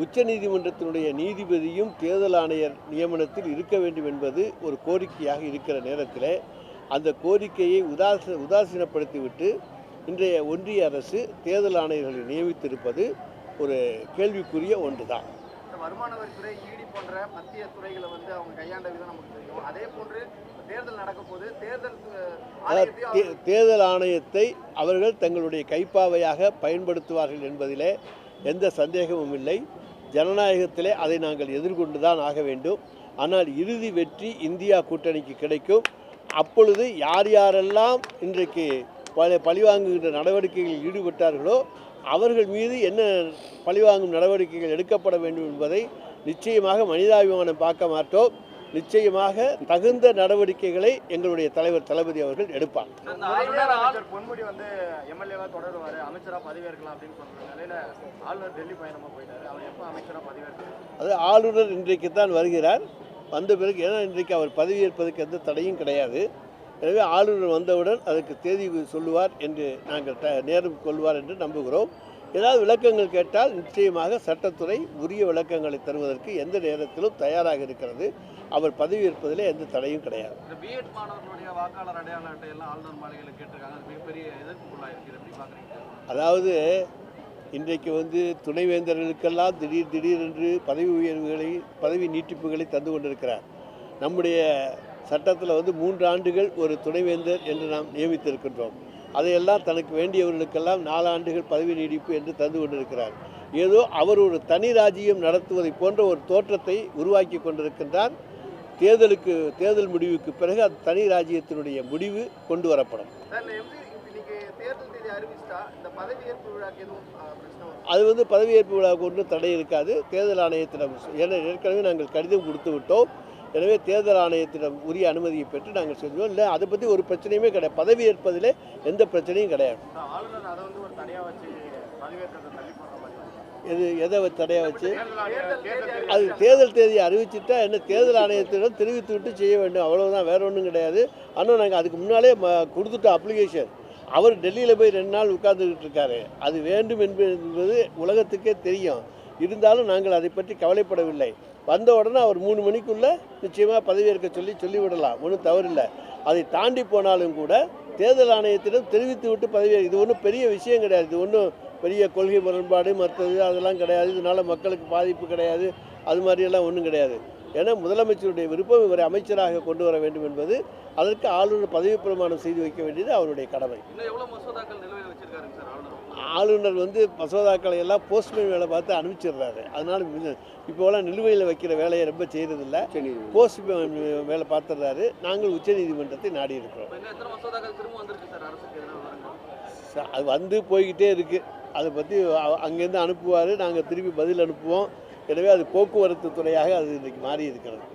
உச்சநீதிமன்றத்தினுடைய நீதிபதியும் தேர்தல் ஆணையர் நியமனத்தில் இருக்க வேண்டும் என்பது ஒரு கோரிக்கையாக இருக்கிற நேரத்தில் அந்த கோரிக்கையை உதாச உதாசீனப்படுத்திவிட்டு இன்றைய ஒன்றிய அரசு தேர்தல் ஆணையர்களை நியமித்திருப்பது ஒரு கேள்விக்குரிய ஒன்று தான் வருமான வரித்துறை ஈடி போன்ற மத்திய துறைகளை வந்து அவங்க கையாண்ட விதம் நமக்கு தெரியும். அதே போன்று தேர்தல் நடக்க போது தேர்தல் அஹ், ஆணையத்தையும் தே- தேர்தல் ஆணையத்தை அவர்கள் தங்களுடைய கைப்பாவையாக பயன்படுத்துவார்கள் என்பதிலே எந்த சந்தேகமும் இல்லை. ஜனநாயகத்திலே அதை நாங்கள் எதிர்கொண்டு தான் ஆக வேண்டும். ஆனால் இறுதி வெற்றி இந்தியா கூட்டணிக்கு கிடைக்கும். அப்பொழுது யார் யாரெல்லாம் இன்றைக்கு பல பழிவாங்குகின்ற நடவடிக்கைகளில் ஈடுபட்டார்களோ அவர்கள் மீது என்ன பழிவாங்கும் நடவடிக்கைகள் எடுக்கப்பட வேண்டும் என்பதை நிச்சயமாக மனிதாபிமானம் பார்க்க மாட்டோம். நிச்சயமாக தகுந்த நடவடிக்கைகளை எங்களுடைய தலைவர் தளபதி அவர்கள் அமைச்சர் பொன்முடி வந்து எம்எல்ஏவா தொடருவாரு அமைச்சரா பதவியேற்கலாம் அப்படின்னு சொல்ற நிலையில ஆளுநர் டெல்லி பயணமா போயிட்டாரு. அவர் எப்போ அமைச்சரா பதவியேற்கிறார் அது ஆளுநர் இன்றைக்கு தான் வருகிறார். வந்த பிறகு ஏன்னா இன்றைக்கு அவர் பதவியேற்பதற்கு எந்த தடையும் கிடையாது. எனவே ஆளுநர் வந்தவுடன் அதற்கு தேதி சொல்லுவார் என்று நாங்கள் த நேரம் கொள்வார் என்று நம்புகிறோம். ஏதாவது விளக்கங்கள் கேட்டால் நிச்சயமாக சட்டத்துறை உரிய விளக்கங்களை தருவதற்கு எந்த நேரத்திலும் தயாராக இருக்கிறது. அவர் பதவியேற்பதிலே எந்த தடையும் கிடையாது. அதாவது இன்றைக்கு வந்து துணைவேந்தர்களுக்கெல்லாம் திடீர் திடீரென்று பதவி உயர்வுகளை பதவி நீட்டிப்புகளை தந்து கொண்டிருக்கிறார். நம்முடைய சட்டத்தில் வந்து மூன்று ஆண்டுகள் ஒரு துணைவேந்தர் என்று நாம் நியமித்திருக்கின்றோம். அதையெல்லாம் தனக்கு வேண்டியவர்களுக்கெல்லாம் நாலு ஆண்டுகள் பதவி நீடிப்பு என்று தந்து கொண்டிருக்கிறார். ஏதோ அவர் ஒரு தனி ராஜ்யம் நடத்துவதை போன்ற ஒரு தோற்றத்தை உருவாக்கி கொண்டிருக்கின்றார். தேர்தலுக்கு தேர்தல் முடிவுக்கு பிறகு அந்த தனி ராஜ்யத்தினுடைய முடிவு கொண்டு வரப்படும். அது வந்து பதவியேற்பு விழாவுக்கு ஒன்றும் தடை இருக்காது. தேர்தல் ஆணையத்திடம் ஏன்னா ஏற்கனவே நாங்கள் கடிதம் கொடுத்து விட்டோம். எனவே தேர்தல் ஆணையத்திடம் உரிய அனுமதியை பெற்று நாங்கள் செஞ்சோம் இல்லை அதை பற்றி ஒரு பிரச்சனையுமே கிடையாது. பதவியேற்பதில் எந்த பிரச்சனையும் கிடையாது. சார், ஆளுநர் அதை வந்து ஒரு தனியா வச்சு பதவியேற்கிறத தள்ளி போடுற மாதிரி எது எதை தடையாக வச்சு? அது தேர்தல் தேதியை அறிவிச்சிட்டா என்ன தேர்தல் ஆணையத்திடம் தெரிவித்து விட்டு செய்ய வேண்டும். அவ்வளவுதான் வேற ஒன்றும் கிடையாது. ஆனால் நாங்கள் அதுக்கு முன்னாலே ம கொடுத்துட்டோம் அப்ளிகேஷன் அவர் டெல்லியில் போய் ரெண்டு நாள் உட்கார்ந்துக்கிட்டு இருக்காரு. அது வேண்டும் என்பது என்பது உலகத்துக்கே தெரியும். இருந்தாலும் நாங்கள் அதை பற்றி கவலைப்படவில்லை. வந்த உடனே அவர் மூணு மணிக்குள்ளே நிச்சயமாக பதவியேற்க சொல்லி சொல்லிவிடலாம். ஒன்றும் தவறில்லை. அதை தாண்டி போனாலும் கூட தேர்தல் ஆணையத்திடம் தெரிவித்து விட்டு பதவி இது ஒன்றும் பெரிய விஷயம் கிடையாது. இது ஒன்றும் பெரிய கொள்கை முரண்பாடு மற்றது அதெல்லாம் கிடையாது. இதனால் மக்களுக்கு பாதிப்பு கிடையாது. அது மாதிரியெல்லாம் ஒன்றும் கிடையாது. ஏன்னா முதலமைச்சருடைய விருப்பம் இவரை அமைச்சராக கொண்டு வர வேண்டும் என்பது அதற்கு ஆளுநர் பதவி பிரமாணம் செய்து வைக்க வேண்டியது அவருடைய கடமை. இன்னும் எவ்வளோ மசோதாக்கள் நிலுவையில் வச்சிருக்காருங்க சார் ஆளுநர் ஆளுநர் வந்து மசோதாக்களை எல்லாம் போஸ்ட்மேன் வேலை பார்த்து அனுப்பிச்சிடுறாரு. அதனால இப்போலாம் நிலுவையில் வைக்கிற வேலையை ரொம்ப செய்கிறதில்ல போஸ்ட்மேன் வேலை பார்த்துடுறாரு. நாங்கள் உச்சநீதிமன்றத்தை நாடி இருக்கிறோம் அது வந்து போய்கிட்டே இருக்குது அதை பற்றி அங்கேருந்து அனுப்புவார். நாங்கள் திருப்பி பதில் அனுப்புவோம். எனவே அது போக்குவரத்து துறையாக அது இன்றைக்கு மாறி இருக்கிறது